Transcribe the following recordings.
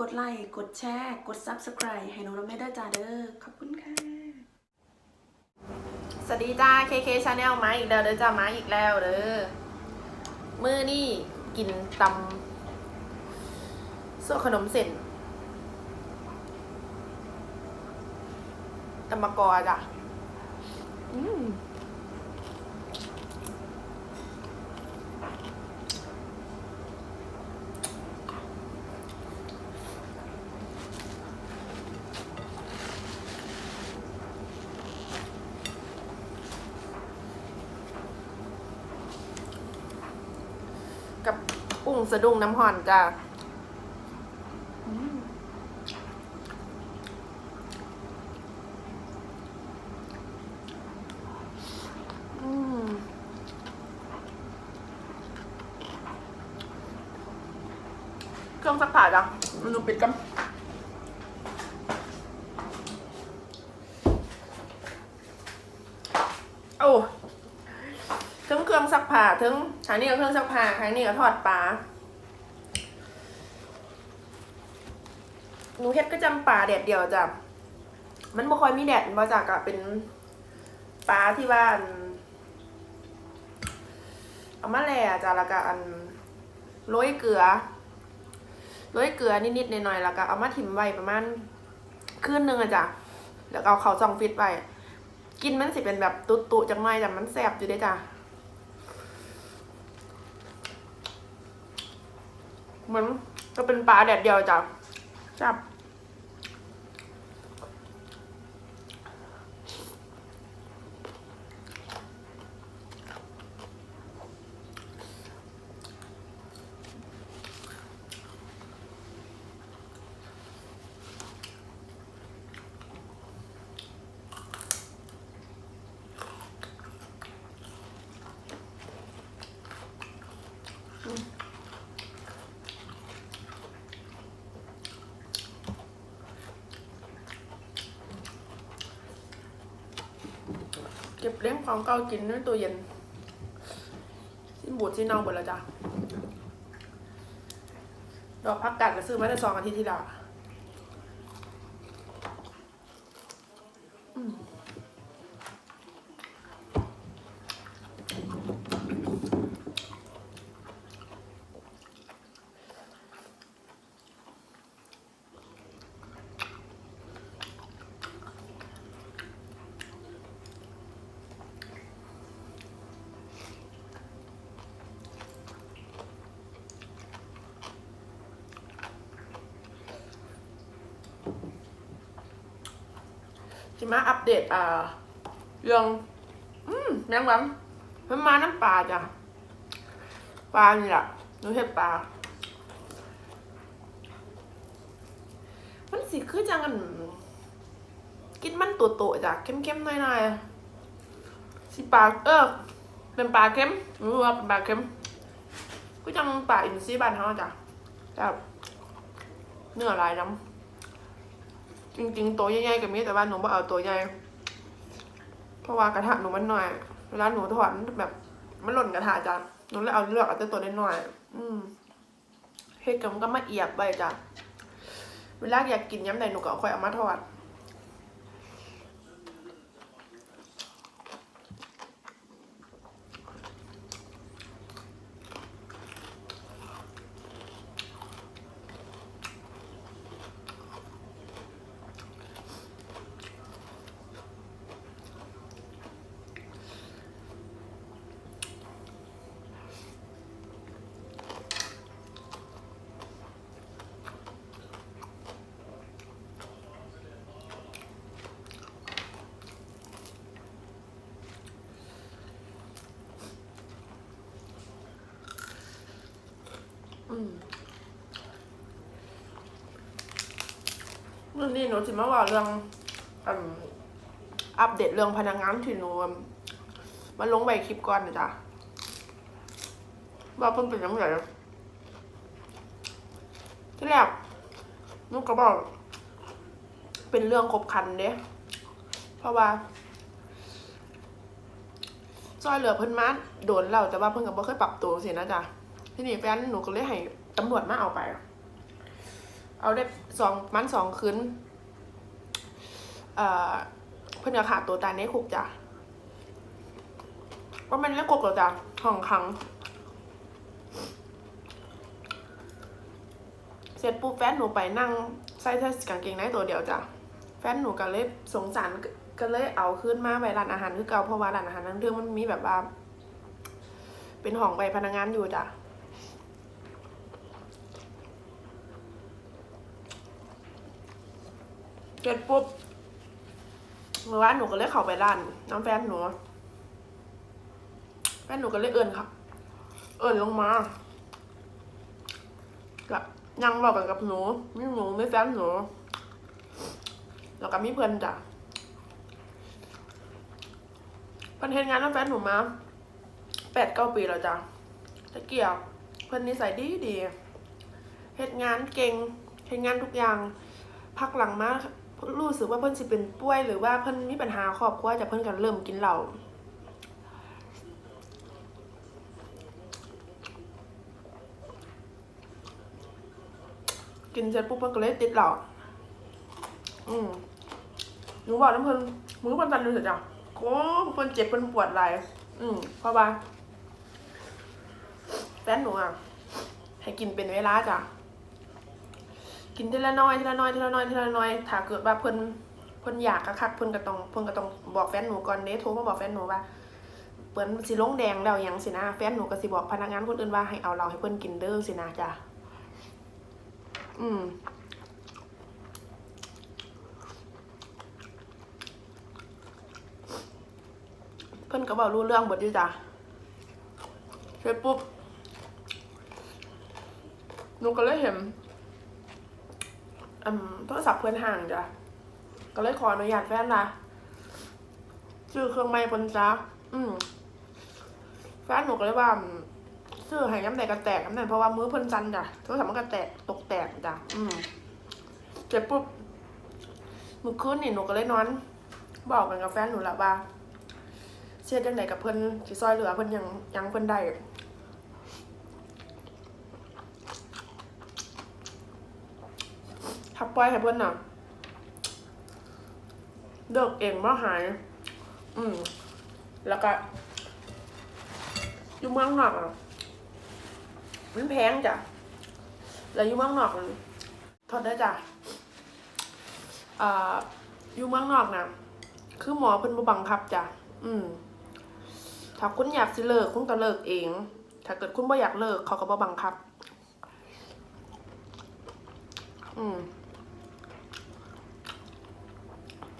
กดไลค์ กดแชร์ กด Subscribe ให้น้องน้ำเมด้าจ้าเด้อ ขอบคุณค่ะ สวัสดีจ้า KK Channel มาอีกแล้วเด้อจ้ามาอีกแล้วเด้อ มื้อนี่กินตำส่วนขนมเส้นตำมะกอจ้ะ อืมกับปุ้ งสะดุ้งน้ำห่อนจ้ะเครื่องสักผ้าจ้ะมันดูปิดกัน โอ้ทั้ง เครื่องซักผ้าทั้งทางนี้ก็เครื่องซักผ้าทางนี้ก็ทอดปลาหนูเฮ็ดก็จำปลาแดดเดียวจ้ะมันบ่ค่อยมีแดดมาจากอะเป็นปลาที่ว่านเอามาแล่จ้ะแล้วก็อันโรยเกลือโรยเกลือนิดๆหน่อยๆแล้วก็เอามาถิ่มไว้ประมาณคืนนึงอะจ้ะแล้วเอาเขาซองฟิตไว้กินมันสิเป็นแบบตุตุๆจังหน่อยแต่มันแซ่บอยู่ด้จ้ะ เหมือนก็เป็นปลาแดดเดียวจ้ะจับ ก็บเลี้ยงของเก่ากินด้วยตัวเย็นสิ้นบูดสิ้นเน่าหมดแล้วจ้ะดอกพักกัดก็ซื้อมาได้สองอาทิตย์ที่แล้ว มจะมาอัปเดตอ่าเรื่อง อืมแมงวันมันมาน้ำปลาจ้ะปลานี่แหละหนูเห็ดปลา มันสิคือจังอัน กินมันตัวโตจ้ะเข้มๆหน่อยๆสิปลาเออ เป็นปลาเค็มรู้ว่าเป็นปลาเค็มก็จังปลาอินทรีบ้านเขาจ้ะแบบเนื้อลายน้ำ จริงๆตัวใหญ่ๆกับมีแต่ว่าหนูบ่เอาตัวใหญ่เพราะว่ากระทะหนูมันหน่อยเวลาหนูถอดแบบมันหล่นกระทะจ้ะหนูเลยเอาเลือกเอาแต่ตัวน้อยๆอืมเฮ็ดกับมันก็มาเอียบไปจ้ะเวลาอยากกินย้ำใดหนูก็ค่อยเอามาทอดึ่งนี้หนูสิมาว่าเรื่องอัปเดตเรื่องพนักงานที่หนูมาลงใบคลิปก่อนนะจ๊ะว่าเพิ่นเป็นยังไงที่แรกหนูก็บอก เป็นเรื่องคบคันเด้เพราะว่าซอยเหลือเพิ่นมาโดนเราแต่ว่าเพิ่นก็บ่เคยปรับตัวสินะจ๊ะที่นี้แฟนหนูก็เลยให้ตำรวจมาเอาไป เอาได้สองมันสองคืนเอ่อเพื่อนจะขาดตัวตายในคุกจ้ะว่ามันเล่นคุกเหรอจ้ะห้องขังเสร็จปุ๊บแฟนหนูไปนั่งใส่เสื้อกางเกงในตัวเดียวจ้ะแฟนหนูก็เลยสงสารก็เลยเอาขึ้นมาไปร้านอาหารคือเก่าเพราะว่าร้านอาหารนั้นเรื่องมันมีแบบว่า เป็นห้องไปพนักงานอยู่จ้ะ สร็จปุ๊บเมื่อวานหนูก็เลยเข้าไปร้านน้ำแฟนหนูแฟนหนูก็เลยเอิญค่ะ เอิญลงมากับยังบอกกันกับหนูมีหนูไม่แฟนหนูแล้วก็มีเพื่อนจ้ะเพื่อนเฮ็ดงานน้ำแฟนหนูมาแปดเก้าปีแล้วจ้ะตะเกียบเพื่อนนิสัยดีดีเฮ็ดงานเก่งเฮ็ดงานทุกอย่าง พักหลังมา รู้สึกว่าเพิ่นสิเป็นป่วยหรือว่าเพิ่นมีปัญหาครอบครัวจะเพิ่นก็เริ่มกินเหล้ากินเสร็จปุ๊บเพิ่นก็เลยติดเหล้าอืมหนูบอกน้ำเพิ่นมือเพิ่นตันดูเสร็จจ้ะโอ้เพิ่นเจ็บเพิ่นปวดไหล่อืมเพราะว่าแฟนหนูอะให้กินเป็นเวลาจ้ะ กินทีละน้อยทีละน้อยทีละน้อยทีละน้อยถ้าเกิดว่าเพิ่นเพิ่นอยากกะคักเพิ่นก็ต้องเพิ่นก็ต้องบอกแฟนหนูก่อนเด้โทรมาบอกแฟนหนูว่าเปิ้นสิลงแดงแล้วหยังสินะแฟนหนูก็สิบอกพนักงานคนอื่นว่าให้เอาเราให้เพิ่นกินเด้อสินะจ้ะอืมเพิ่นก็บอกรู้เรื่องเบิดอยู่จ้ะเสร็จปุ๊บหนูก็เลยเห็น อืมโทรศัพท์เพื่อนห่างจ้ะก็เลยขออนุญาตแฟนนะซื้อเครื่องไม้บนจ้าอืมแฟนหนูก็เลยว่าซื้อให้ย้ำแตกกระแตกน้ำแตกเพราะว่ามือเพิ่นจันจ้ะโทรศัพท์มันกระแตกตกแตกจ้ะอืมเสร็จปุ๊บมือคืนนี่หนูก็เลยนอน บอกกันกับแฟนหนูละว่าเชื่อจังไหนกับเพิ่นสิซอยเหลือเพิ่นยังยังเพิ่นได้ ถ้า ปล่อยให้เพิ่อนน่ะเลิกเองมาหาย อืม แล้วก็อยู่เมืองนอกอะมันแพงจ้ะ แล้วอยู่เมืองนอกมันทดได้จ้ะอ่าอยู่เมืองนอกนะคือหมอเพิ่นบ่บังคับจ้ะ อืม ถ้าคุณอยากสิเลิกคุณก็เลิกเอง ถ้าเกิดคุณบ่อยากเลิกเขาก็บ่บังคับ อืม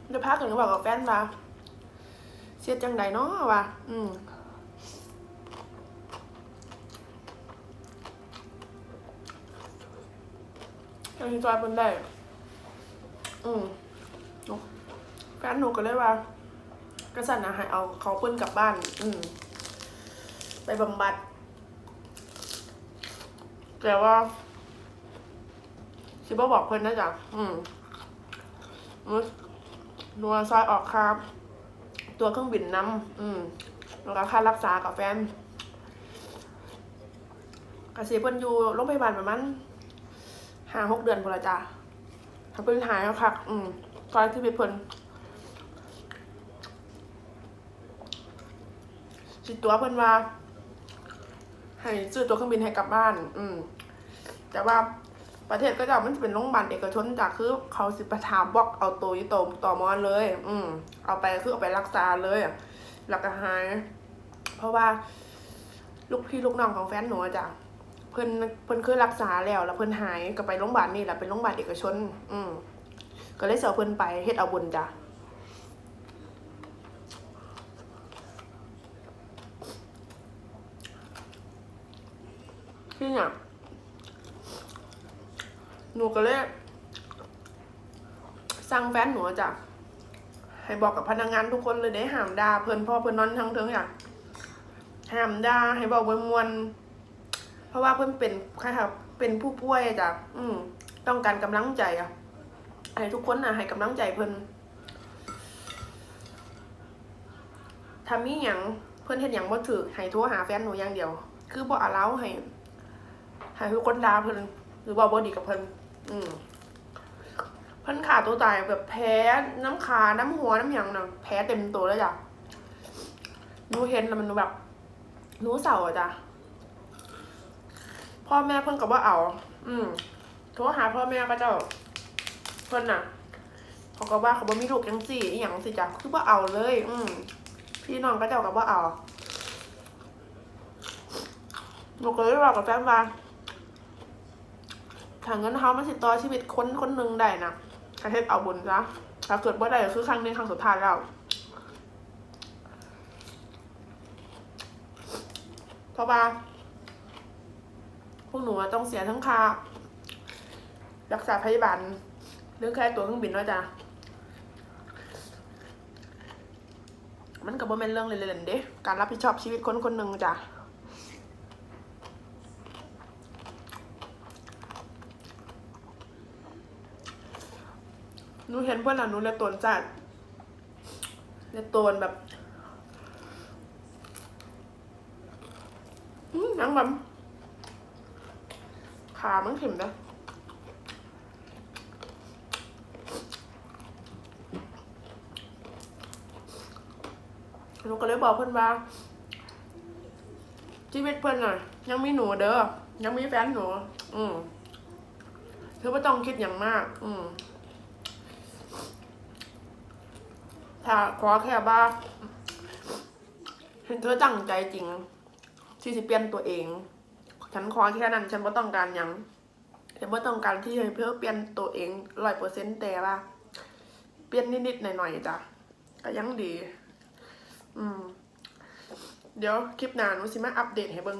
เดี๋ยวพักกันก็บอกกับแฟนว่าเสียจังใดเนาะว่ะอืมยังจอยบนได้ อืมแฟนหนูก็เลยว่ากระสันนะให้เอาเขาเพิ่นกลับบ้าน อืม ไปบำบัด แต่ว่าชิบบอกเพิ่นนะจ๊ะอืมอืม นัวซอยออกครับ ตัวเครื่องบินน้ำอืมแล้วก็ค่ารักษากับแฟนกสิเพิ่นอยู่โรงพยาบาลประมาณห้าหกเดือนพอละจ้ะถ้าเพิ่นหายแล้วค่ะ อืมซอยที่ไปเพิ่นสิตัวเพิ่นว่าให้ซื้อตัวเครื่องบินให้กลับบ้าน อืม แต่ว่า ประเทศก็จะมันจะเป็นโรงพยาบาลเอกชนจากคือเขาสิประทามบอกเอาตัวยี่ตต่อมอนเลย อืมเอาไปคือเอาไปรักษาเลยแล้วก็หาย เพราะว่า ลูกพี่ลูกน้องของแฟนหนูจ้ะเพิ่นเพิ่นเคยรักษาแล้วแล้วเพิ่นหายก็ไปโรงพยาบาลนี่แหละเป็นโรงพยาบาลเอกชน อืมก็เลยเสียเพิ่นไปเฮ็ดเอาบุญจ้ะที่เนี่ย หนูก็เลยสั่งแฟนหนูจ้ะให้บอกกับพนักงานทุกคนเลยได้ห้ามด่าเพิ่นพ่อเพิ่นนอนทั้งเทิงอย่างห้ามด่าให้บอกมวมวนๆเพราะว่าเพิ่นเป็นใครครับเป็นผู้ป่วยจ้ะอืมต้องการกำลังใจอะให้ทุกคนนะให้กำลังใจเพิ่นทำมีหยังเพิ่อนเห็นหยังบ่ถือให้โทรหาแฟนหนูอย่างเดียว คือบ่อาเล้าให้ให้ทุกคนด่าเพิ่นหรือว่าบ่ดีกับเพิ่น อืมเพิ่นขาตัวตายแบบแพ้น้ำขาน้ำหัวน้ำหยังน่ะแพ้เต็มตัวแล้วจ้ะหนูเห็นแล้วมันแบบหนูเศร้าอะจ้ะพ่อแม่เพิ่นก็บ่เอา อืมโทรหาพ่อแม่ก็เจ้า เพิ่นน่ะ เขาก็ว่าเขาบ่มีลูกจังสี่อย่างสิจ้ะคือบ่เอาเลย อืมพี่น้องก็เจ้าก็บ่เอาหนูก็เลยบอกกับแฟนว่า ถ้าเงินเฮามันสิต่อชีวิตคนคนหนึ่งได้นะประเทศเอาบุญจ้ะถ้าเกิดบ่ได้ก็คือครั้งนี้ครั้งสุดท้ายแล้วเพราะว่าพวกหนูต้องเสียทั้งค่ารักษาพยาบาลเรื่องแค่ตัวเครื่องบินด้วยจ้ะมันก็บ่แม่นเรื่องเล่นๆเด้การรับผิดชอบชีวิตคนคนหนึ่งจ้ะ นูเห็นเพื่อนอะหนูเลยตนจัดเลยตนแบบอืมยังแบบขามันเข็มนะหนูก็เลยบอกเพื่อนว่าชีวิตเพื่อนน่ะ ยังมีหนูเด้อยังมีแฟนหนู อืมเธอไม่ต้องคิดอย่างมาก อืม ถ้าขอแค่ว่าเห็นเธอตั้งใจจริง ที่จะเปลี่ยนตัวเอง ฉันขอแค่นั้น ฉันไม่ต้องการยังฉันไม่ต้องการที่จะเพื่อเปลี่ยนตัวเองร้อยเปอร์เซ็นต์แต่ว่าเปลี่ยนนิดๆหน่อยๆจ้ะก็ยังดี อืม เดี๋ยวคลิปหน้าหนูสิมาอัปเดตให้เบิ่ง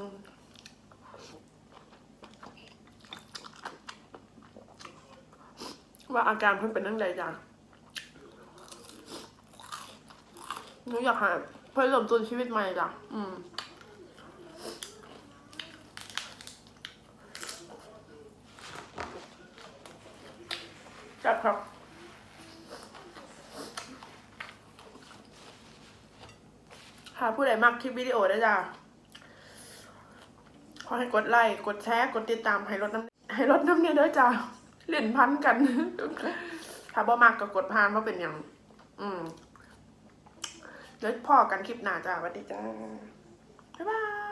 ว่าอาการเพิ่นเป็นยังไงจ้ะ หนูอยากหาเพื่อเริ่มต้นชีวิตใหม่จ้ะอืมจัดครับหาผู้ใดมักคลิปวิดีโอได้จ้ะขอให้กดไลค์ กดแชร์ กดติดตาม ให้ลดน้ำให้ลดน้ำเนี่ยเด้อจ้ะเล่นพันกัน ถ้าบ่มักก็กดพานว่าเป็นอย่าง อืม เดี๋ยวพอกันคลิปหน้าจ้าสวัสดีจ้าบ๊ายบาย